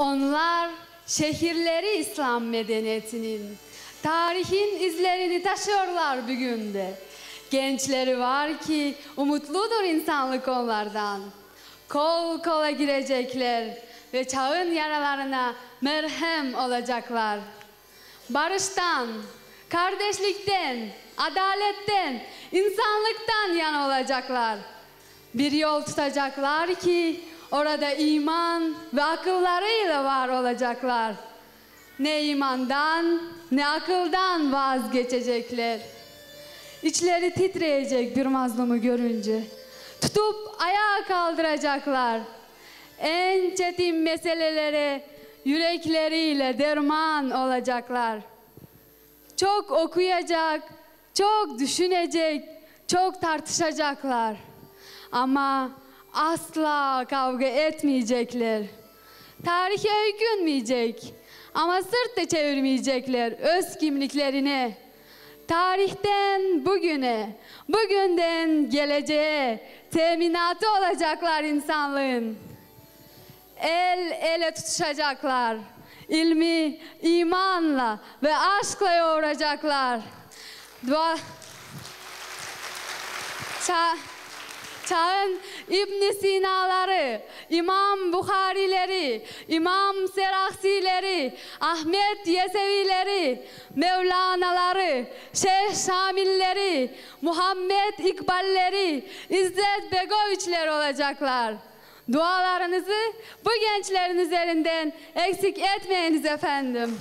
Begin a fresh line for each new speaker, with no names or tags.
Onlar şehirleri İslam medeniyetinin, tarihin izlerini taşıyorlar bugün de. Gençleri var ki umutludur insanlık onlardan. Kol kola girecekler ve çağın yaralarına merhem olacaklar. Barıştan, kardeşlikten, adaletten, insanlıktan yana olacaklar. Bir yol tutacaklar ki orada iman ve akıllarıyla var olacaklar. Ne imandan ne akıldan vazgeçecekler. İçleri titreyecek bir mazlumu görünce. Tutup ayağa kaldıracaklar. En çetin meselelere yürekleriyle derman olacaklar. Çok okuyacak, çok düşünecek, çok tartışacaklar. Ama asla kavga etmeyecekler. Tarihe öykünmeyecek ama sırt da çevirmeyecekler öz kimliklerine. Tarihten bugüne, bugünden geleceğe teminatı olacaklar insanlığın. El ele tutuşacaklar. İlmi imanla ve aşkla yoğuracaklar. Dua Ça Çağın İbn Sina'ları, İmam Bukharileri, İmam Seraksileri, Ahmet Yesevileri, Mevlana'ları, Şeyh Şamilleri, Muhammed İkballeri, İzzet Begoviçler olacaklar. Dualarınızı bu gençlerin üzerinden eksik etmeyiniz efendim.